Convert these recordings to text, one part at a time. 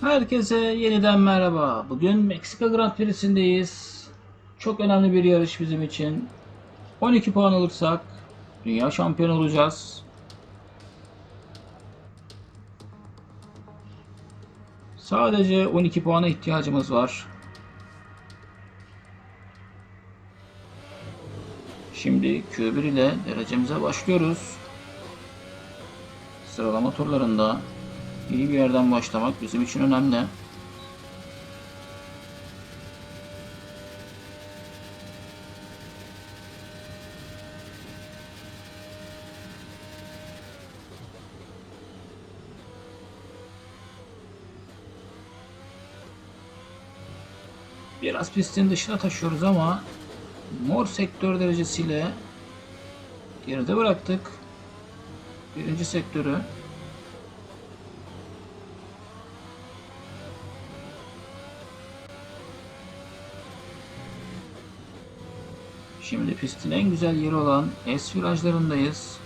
Herkese yeniden merhaba. Bugün Meksika Grand Prix'sindeyiz. Çok önemli bir yarış bizim için. 12 puan alırsak dünya şampiyonu olacağız. Sadece 12 puana ihtiyacımız var. Şimdi Q1 ile derecemize başlıyoruz. Sıralama turlarında iyi bir yerden başlamak bizim için önemli. Biraz pistin dışına taşıyoruz ama mor sektör derecesiyle geride bıraktık. Birinci sektörü Şimdi pistin en güzel yeri olan S virajlarındayız.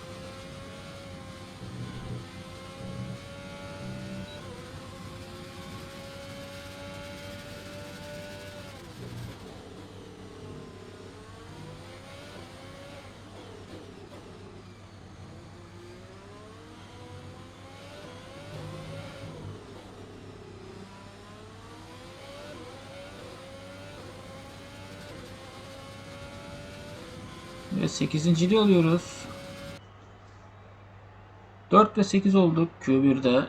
Ve 8. oluyoruz. 4 ve 8 olduk Q1'de.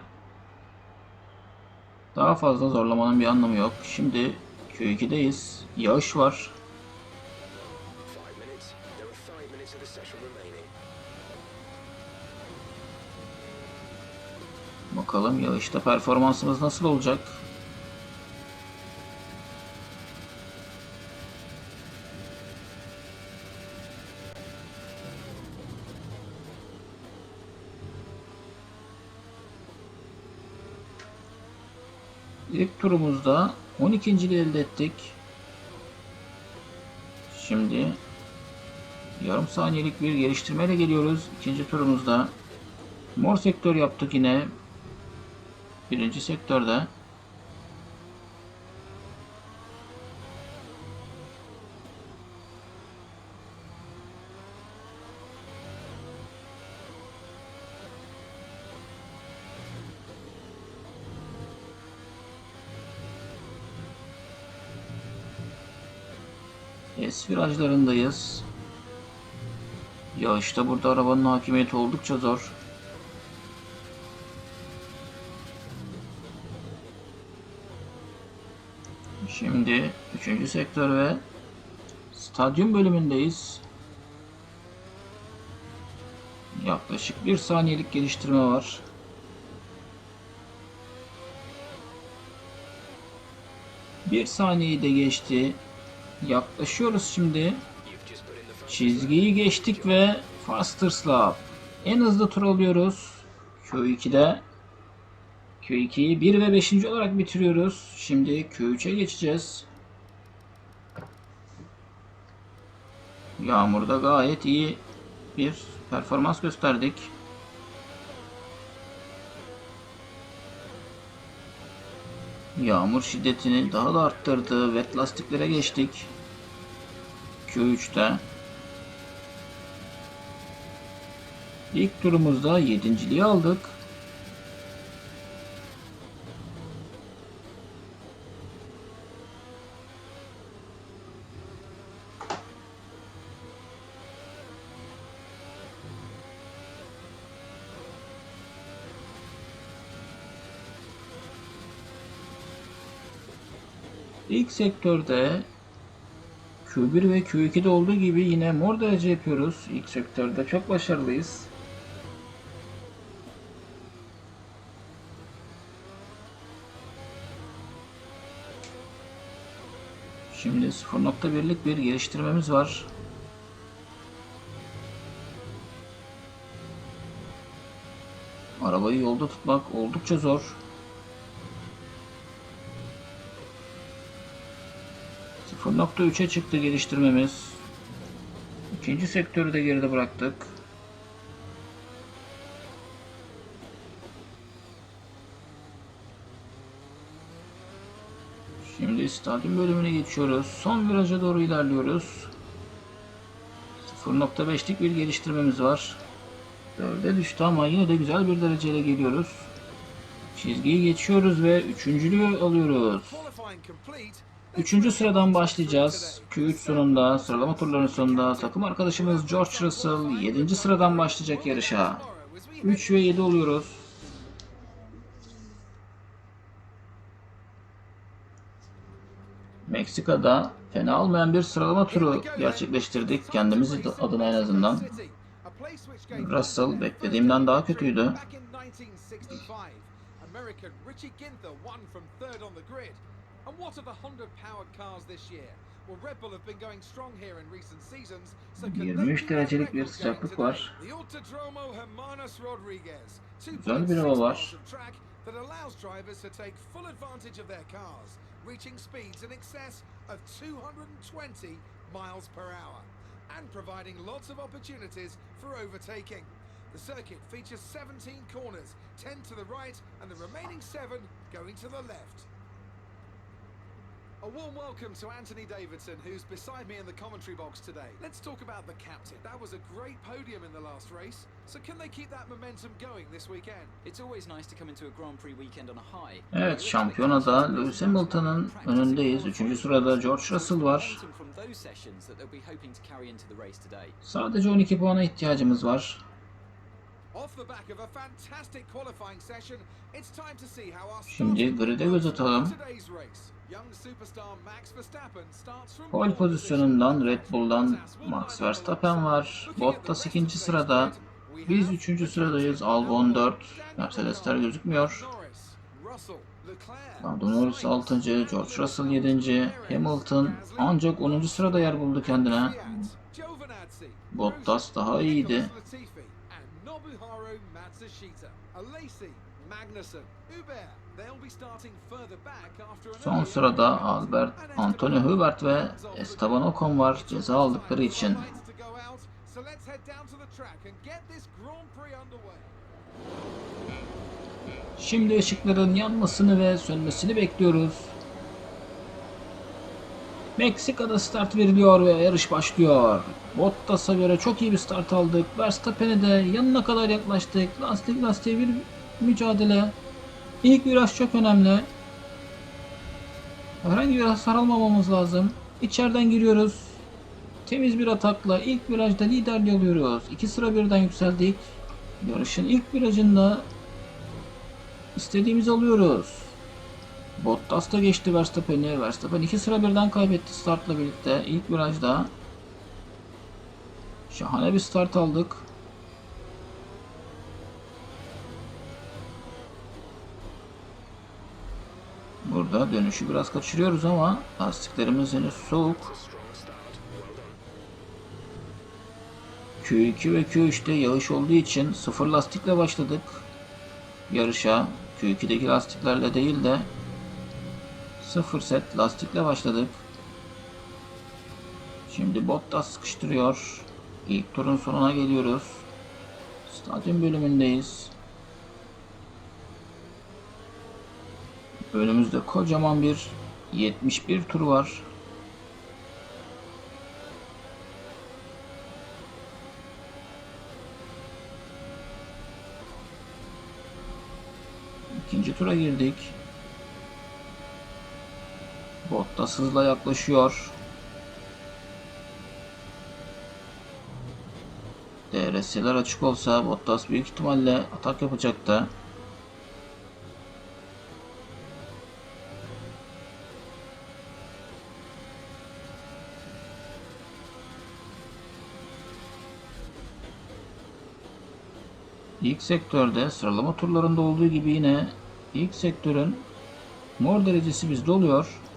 Daha fazla zorlamanın bir anlamı yok. Şimdi Q2'deyiz. Yağış var. Bakalım yağışta performansımız nasıl olacak? Turumuzda 12. elde ettik. Şimdi yarım saniyelik bir geliştirmeyle geliyoruz. İkinci turumuzda mor sektör yaptık yine. Birinci sektörde. S virajlarındayız. Yağışta burada arabanın hakimiyeti oldukça zor. Şimdi 3. sektör ve stadyum bölümündeyiz. Yaklaşık bir saniyelik geliştirme var. Bir saniyeyi de geçti. Yaklaşıyoruz şimdi. Çizgiyi geçtik ve Faster Slap. En hızlı tur alıyoruz. Q2'de. Q2'yi 1 ve 5. olarak bitiriyoruz. Şimdi Q3'e geçeceğiz. Yağmurda gayet iyi bir performans gösterdik. Yağmur şiddetini daha da arttırdı. Wet lastiklere geçtik. Q3'te. İlk turumuzda yedinciliği aldık. İlk sektörde Q1 ve Q2'de olduğu gibi yine mor derece yapıyoruz. İlk sektörde çok başarılıyız. Şimdi 0.1'lik bir geliştirmemiz var. Arabayı yolda tutmak oldukça zor. 0.3'e çıktı geliştirmemiz. İkinci sektörü de geride bıraktık. Şimdi stadyum bölümüne geçiyoruz. Son viraja doğru ilerliyoruz. 0.5'lik bir geliştirmemiz var. 4'e düştü ama yine de güzel bir dereceyle geliyoruz. Çizgiyi geçiyoruz ve üçüncülüğü alıyoruz. Üçüncü sıradan başlayacağız. Q3 sonunda, sıralama turlarının sonunda takım arkadaşımız George Russell 7. sıradan başlayacak yarışa. 3 ve 7 oluyoruz. Meksika'da fena olmayan bir sıralama turu gerçekleştirdik. Kendimiz adına en azından. Russell beklediğimden daha kötüydü. American Richie Ginther won from third on the grid. And what are the Honda powered cars this year? Well, Red Bull have been going strong here in recent seasons. So can they 23 keep their derecelik bir sıcaklık var. The Autodromo Hermanos Rodriguez. Güzel bir hava 2.6 var. miles of track that allows drivers to take full advantage of their cars, reaching speeds in excess of 220 miles per hour and providing lots of opportunities for overtaking. The circuit features 17 corners, 10 to the right and the remaining 7 going to the left. A warm welcome to Anthony Davidson, who's beside me in the commentary box today. Let's talk about the captain. That was a great podium in the last race. So can they keep that momentum going this weekend? It's always nice to come into a Grand Prix weekend on a high. Evet şampiyonada Lewis Hamilton'ın önündeyiz. Üçüncü sırada George Russell var. Sadece 12 puana ihtiyacımız var. Şimdi grid'e göz atalım. for today's race. Young superstar Max Verstappen starts from Pole pozisyonundan Red Bull'dan Max Verstappen var. Bottas ikinci sırada. Biz üçüncü sıradayız. Albon 4. Mercedesler gözükmüyor. Lando Norris 6. George Russell 7. Hamilton ancak 10. sırada yer buldu kendine. Bottas daha iyiydi. Son sırada Albert, Antonio Hubert ve Esteban Ocon var ceza aldıkları için. Şimdi ışıkların yanmasını ve sönmesini bekliyoruz. Meksika'da start veriliyor ve yarış başlıyor. Bottas'a göre çok iyi bir start aldık. Verstappen'e de yanına kadar yaklaştık. Lastik lastiğe bir mücadele. İlk viraj çok önemli. Herhangi bir hasar almamamız lazım. İçeriden giriyoruz. Temiz bir atakla ilk virajda liderliği alıyoruz. İki sıra birden yükseldik. Yarışın ilk virajında istediğimizi alıyoruz. Bottas da geçti Verstappen'i. Verstappen iki sıra birden kaybetti startla birlikte. İlk virajda. Şahane bir start aldık. Burada dönüşü biraz kaçırıyoruz ama lastiklerimiz henüz soğuk. Q2 ve Q3'te yağış olduğu için sıfır lastikle başladık yarışa. Q2'deki lastiklerle değil de sıfır set lastikle başladık. Şimdi Bottas sıkıştırıyor. İlk turun sonuna geliyoruz. Stadyum bölümündeyiz. Önümüzde kocaman bir 71 tur var. İkinci tura girdik. Bottas hızla yaklaşıyor. DRS'ler açık olsa Bottas büyük ihtimalle atak yapacaktı. İlk sektörde sıralama turlarında olduğu gibi yine ilk sektörün mor derecesi bizde oluyor.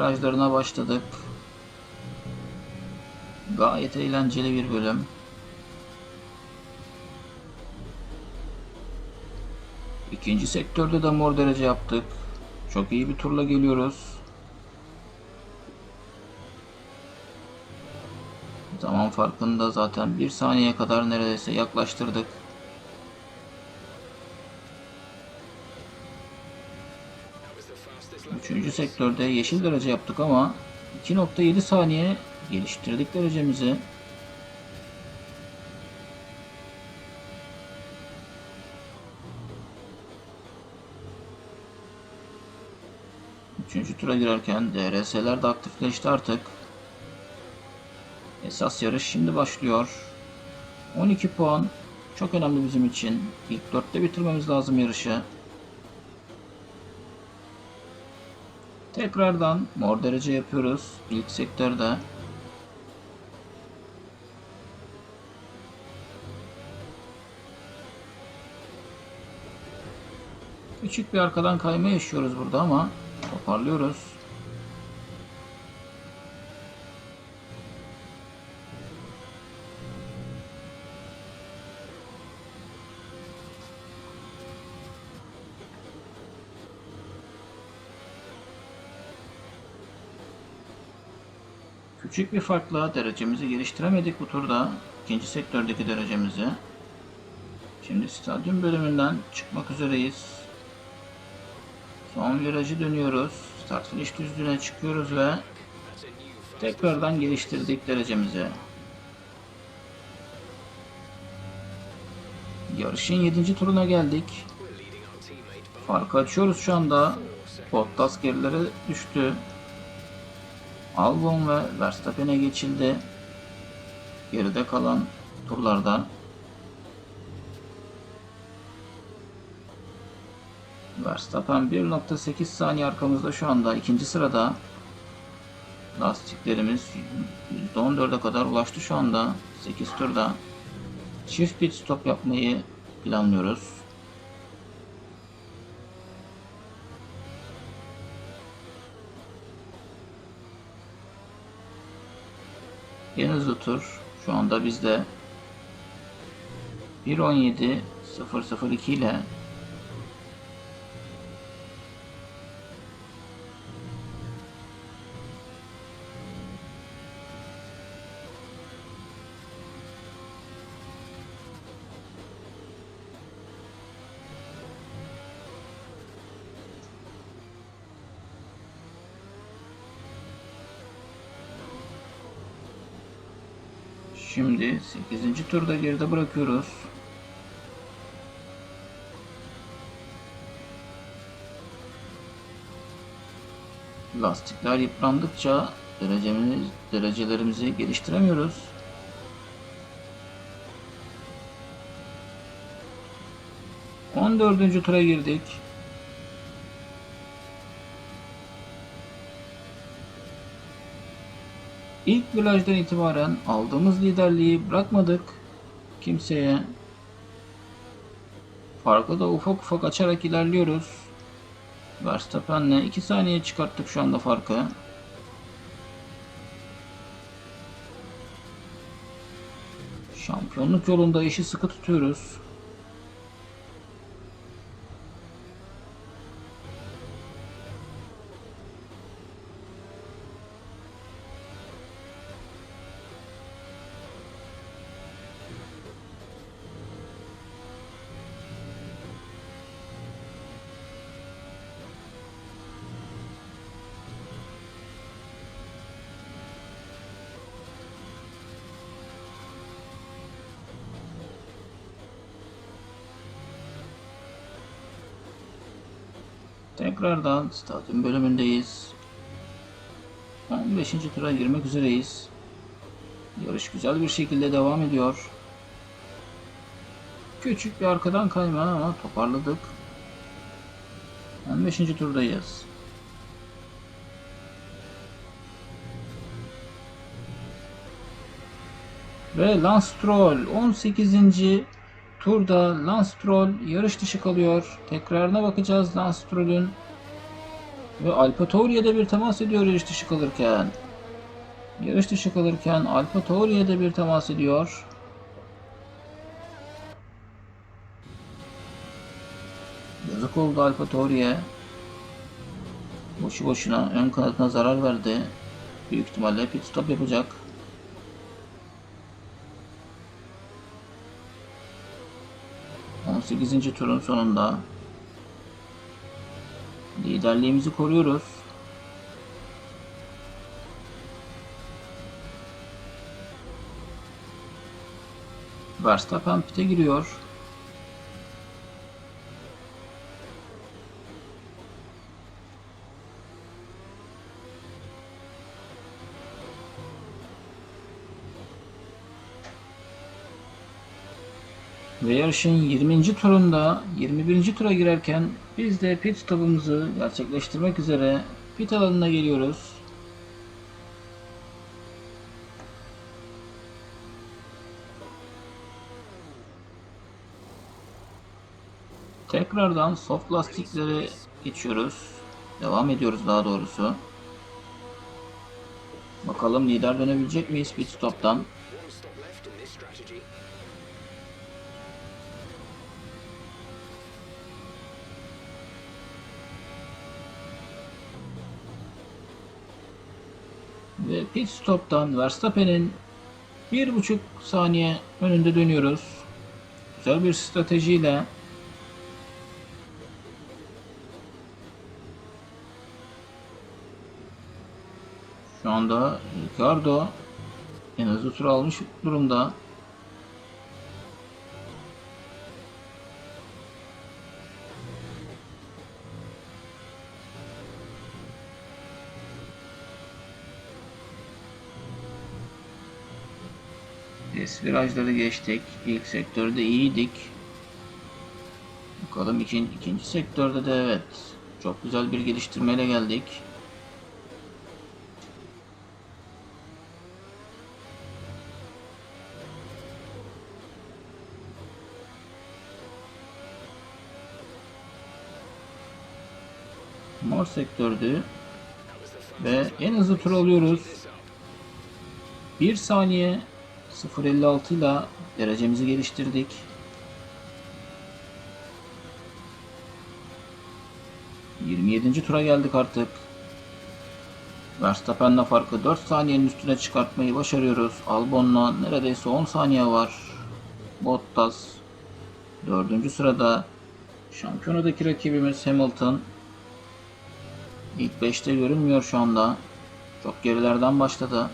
Virajlarına başladık. Gayet eğlenceli bir bölüm. İkinci sektörde de mor derece yaptık. Çok iyi bir turla geliyoruz. Zaman farkında zaten bir saniye kadar neredeyse yaklaştırdık. Üçüncü sektörde yeşil derece yaptık ama 2.7 saniye geliştirdik derecemizi. Üçüncü tura girerken DRS'ler de aktifleşti artık. Esas yarış şimdi başlıyor. 12 puan çok önemli bizim için. İlk dörtte bitirmemiz lazım yarışı. Tekrardan mor derece yapıyoruz ilk sektörde. Küçük bir arkadan kayma yaşıyoruz burada ama toparlıyoruz. Küçük bir farkla derecemizi geliştiremedik bu turda. İkinci sektördeki derecemizi. Şimdi stadyum bölümünden çıkmak üzereyiz. Son virajı dönüyoruz. Start finish düzlüğüne çıkıyoruz ve tekrardan geliştirdik derecemizi. Yarışın 7. turuna geldik. Farkı açıyoruz şu anda. Bottas gerilere düştü. Albon ve Verstappen'e geçildi. Geride kalan turlarda Verstappen 1.8 saniye arkamızda şu anda ikinci sırada. Lastiklerimiz %14'e kadar ulaştı şu anda 8 turda. Çift pit stop yapmayı planlıyoruz. En hızlı tur. Şu anda bizde 1.17.002 ile Şimdi 8. turda geride bırakıyoruz. Lastikler yıprandıkça derecemiz, derecelerimizi geliştiremiyoruz. On dördüncü tura girdik. İlk virajdan itibaren aldığımız liderliği bırakmadık kimseye. Farkı da ufak ufak açarak ilerliyoruz. Verstappen'le 2 saniye çıkarttık şu anda farkı. Şampiyonluk yolunda işi sıkı tutuyoruz. Tekrardan stadyum bölümündeyiz. 15. tura girmek üzereyiz. Yarış güzel bir şekilde devam ediyor. Küçük bir arkadan kayma ama toparladık. 15. turdayız. Ve Lance Stroll 18. turda Lance Stroll yarış dışı kalıyor. Tekrarına bakacağız Lance Stroll'ün. Ve Alfa Tauri'ye bir temas ediyor yarış dışı kalırken. Yarış dışı kalırken Alfa Tauri'ye bir temas ediyor. Yazık oldu Alfa Tauri'ye. Boşu boşuna ön kanadına zarar verdi. Büyük ihtimalle pit stop yapacak. On sekizinci turun sonunda liderliğimizi koruyoruz. Verstappen pite giriyor. Ve yarışın 20. turunda 21. tura girerken biz de pit stopumuzu gerçekleştirmek üzere pit alanına geliyoruz. Tekrardan soft lastiklere geçiyoruz. Devam ediyoruz daha doğrusu. Bakalım lider dönebilecek miyiz pit stop'tan? One stop left in this strategy. Ve pit stop'tan Verstappen'in bir buçuk saniye önünde dönüyoruz. Güzel bir stratejiyle şu anda Ricardo en hızlı tur almış durumda. Test virajları geçtik. İlk sektörde iyiydik. Bakalım ikinci, ikinci sektörde de evet. Çok güzel bir geliştirmeyle geldik. Mor sektördü. Ve en hızlı tur alıyoruz. 1 saniye 0.56 ile derecemizi geliştirdik. ...27. tura geldik artık. Verstappen'le farkı 4 saniyenin üstüne çıkartmayı başarıyoruz. Albon'la neredeyse 10 saniye var. Bottas 4. sırada. Şampiyonadaki rakibimiz Hamilton. İlk 5'te görünmüyor şu anda. Çok gerilerden başladı.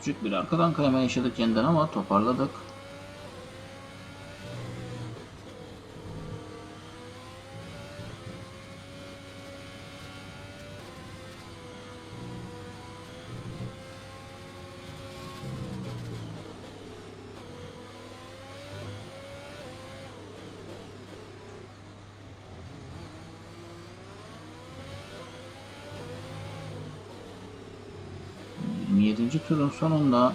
Küçük bir arkadan kayma yaşadık yeniden ama toparladık. ...27. turun sonunda...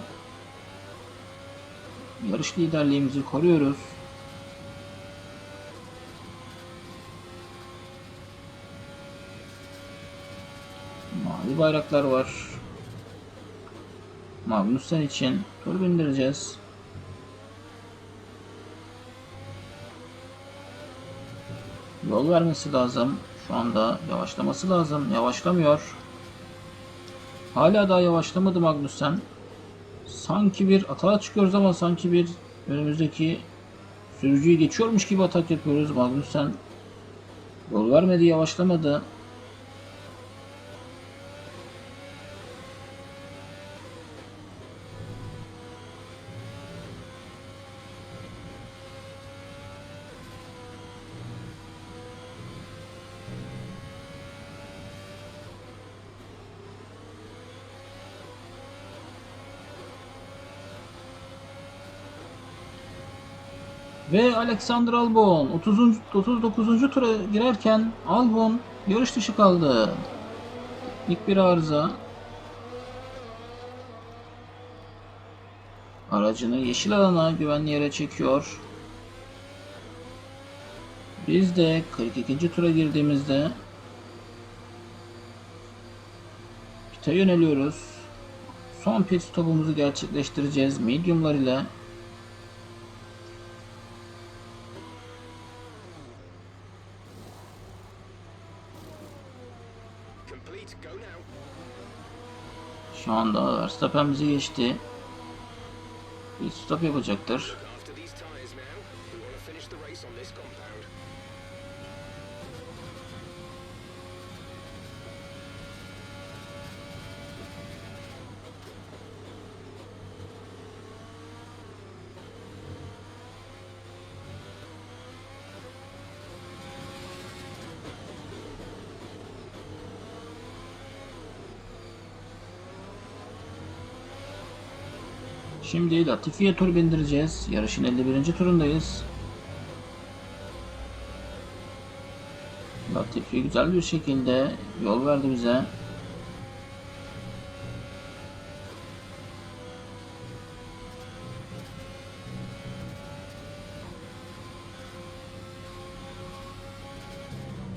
...yarış liderliğimizi koruyoruz. Mavi bayraklar var. Magnussen için tur bindireceğiz. Yol vermesi lazım. Şu anda yavaşlaması lazım. Yavaşlamıyor. Hala daha yavaşlamadı Magnussen. Sanki bir atağa çıkıyoruz ama sanki bir önümüzdeki sürücüyü geçiyormuş gibi atak yapıyoruz. Magnussen yol vermedi, yavaşlamadı. Ve Alexander Albon 30. 39. tura girerken Albon yarış dışı kaldı. İlk bir arıza. Aracını yeşil alana güvenli yere çekiyor. Biz de 42. tura girdiğimizde pite yöneliyoruz. Son pit stopumuzu gerçekleştireceğiz mediumlar ile. Şu anda Verstappen bizi geçti. Bir stop yapacaktır. Şimdi Latifi'ye tur bindireceğiz. Yarışın 51. turundayız. Latifi güzel bir şekilde yol verdi bize.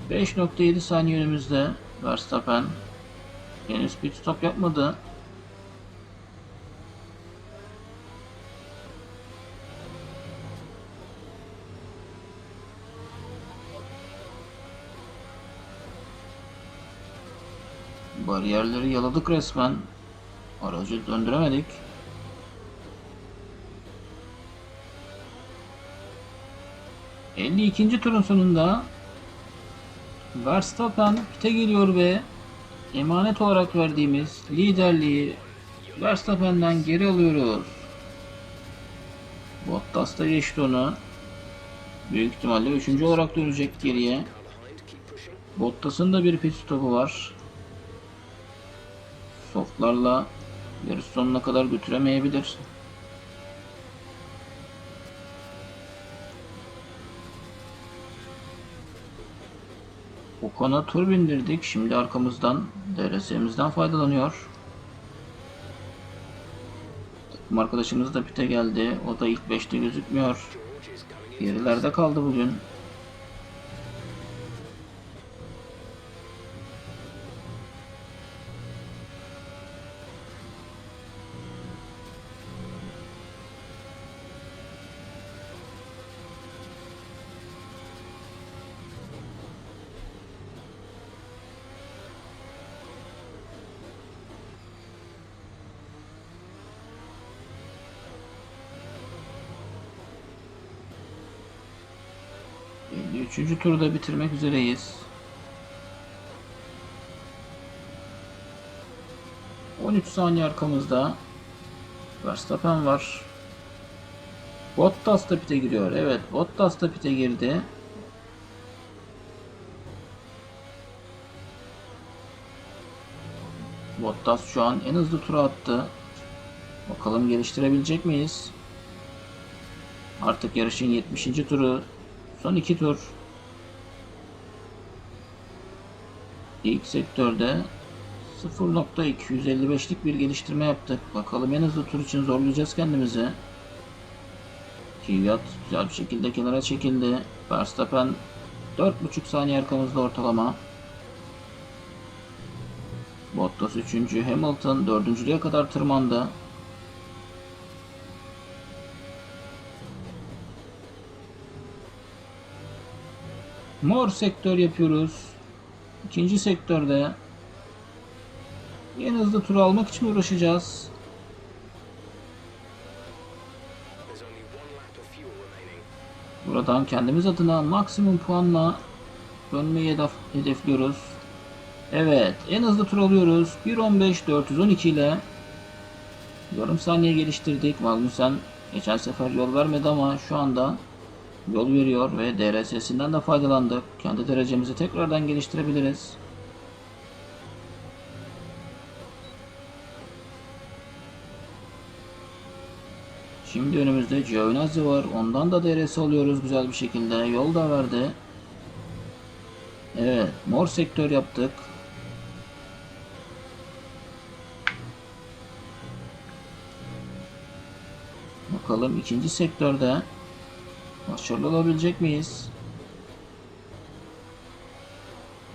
...5.7 saniye önümüzde Verstappen henüz pit stop yapmadı. Bariyerleri yaladık resmen. Aracı döndüremedik. ...52. turun sonunda... ...Verstappen pite geliyor ve... ...emanet olarak verdiğimiz liderliği... ...Verstappen'den geri alıyoruz. Bottas da geçti onu. Büyük ihtimalle 3. olarak dönecek geriye. Bottas'ın da bir pit stopu var. Softlarla yarış sonuna kadar götüremeyebilir. Okan'a tur bindirdik. Şimdi arkamızdan DRS'imizden faydalanıyor. Takım arkadaşımız da pite geldi. O da ilk 5'te gözükmüyor. Gerilerde kaldı bugün. Üçüncü turda bitirmek üzereyiz. 13 saniye arkamızda Verstappen var. Bottas da pite giriyor. Evet, Bottas da pite girdi. Bottas şu an en hızlı tura attı. Bakalım geliştirebilecek miyiz? Artık yarışın 70. turu. Son iki tur. İlk sektörde 0.255'lik bir geliştirme yaptık. Bakalım en hızlı tur için zorlayacağız kendimizi. Kvyat güzel bir şekilde kenara çekildi. Verstappen 4.5 saniye arkamızda ortalama. Bottas 3. Hamilton 4.lüğe kadar tırmandı. Mor sektör yapıyoruz. İkinci sektörde en hızlı tur almak için uğraşacağız. Buradan kendimiz adına maksimum puanla dönmeyi hedef, hedefliyoruz. Evet, en hızlı tur alıyoruz. 1.15.412 ile yarım saniye geliştirdik. Magnussen geçen sefer yol vermedi ama şu anda yol veriyor ve DRS'sinden de faydalandık. Kendi derecemizi tekrardan geliştirebiliriz. Şimdi önümüzde Giovinazzi var. Ondan da DRS alıyoruz güzel bir şekilde. Yol da verdi. Evet, mor sektör yaptık. Bakalım ikinci sektörde başarılı olabilecek miyiz?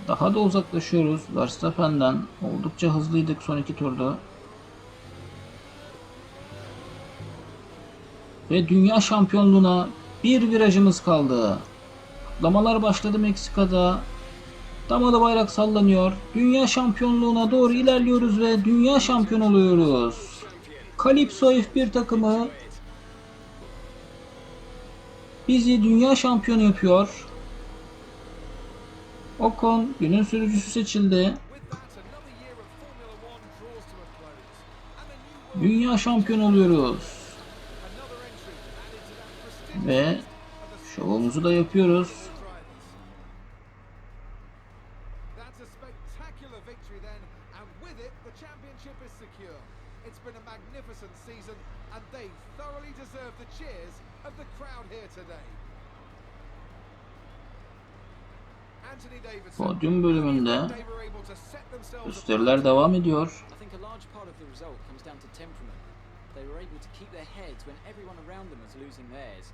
Daha da uzaklaşıyoruz Verstappen'den. Oldukça hızlıydık son iki turda. Ve dünya şampiyonluğuna bir virajımız kaldı. Kutlamalar başladı Meksika'da. Damalı bayrak sallanıyor. Dünya şampiyonluğuna doğru ilerliyoruz ve dünya şampiyon oluyoruz. Calypso F1 takımı bizi dünya şampiyonu yapıyor. Ocon günün sürücüsü seçildi. Dünya şampiyonu oluyoruz. Ve şovumuzu da yapıyoruz. magnificent season, and they thoroughly deserve the cheers of the crowd here today. Anthony Davidson. Podyum bölümünde gösteriler devam ediyor. I think a large part of the result comes down to temperament. They were able to keep their heads when everyone around them was losing theirs.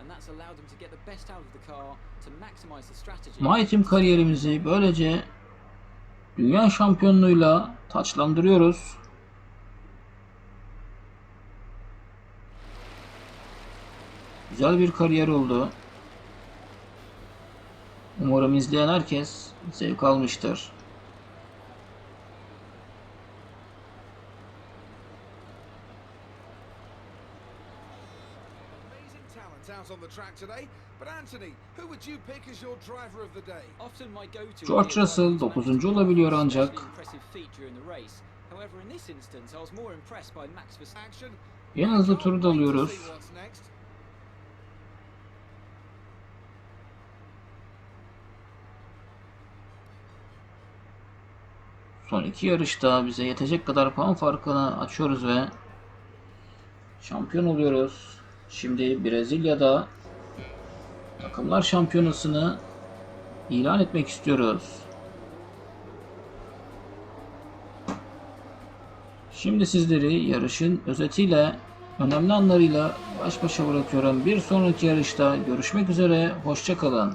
And that's allowed them to get the best out of the car to maximise the strategy. My Team kariyerimizi böylece dünya şampiyonluğuyla taçlandırıyoruz. Güzel bir kariyer oldu. Umarım izleyen herkes zevk almıştır. Amazing talent out on the track today. But Anthony, who would you pick as your driver of the day? Often my go-to George would be a Russell driver who's 9. managed to olabiliyor perform ancak. especially impressive feat during the race. However, in this instance, I was more impressed by Max Verstappen. Action. En hızlı Can't turu da wait to alıyoruz. İki yarışta bize yetecek kadar puan farkını açıyoruz ve şampiyon oluyoruz. Şimdi Brezilya'da takımlar şampiyonasını ilan etmek istiyoruz. Şimdi sizleri yarışın özetiyle, önemli anlarıyla baş başa bırakıyorum. Bir sonraki yarışta görüşmek üzere, hoşçakalın.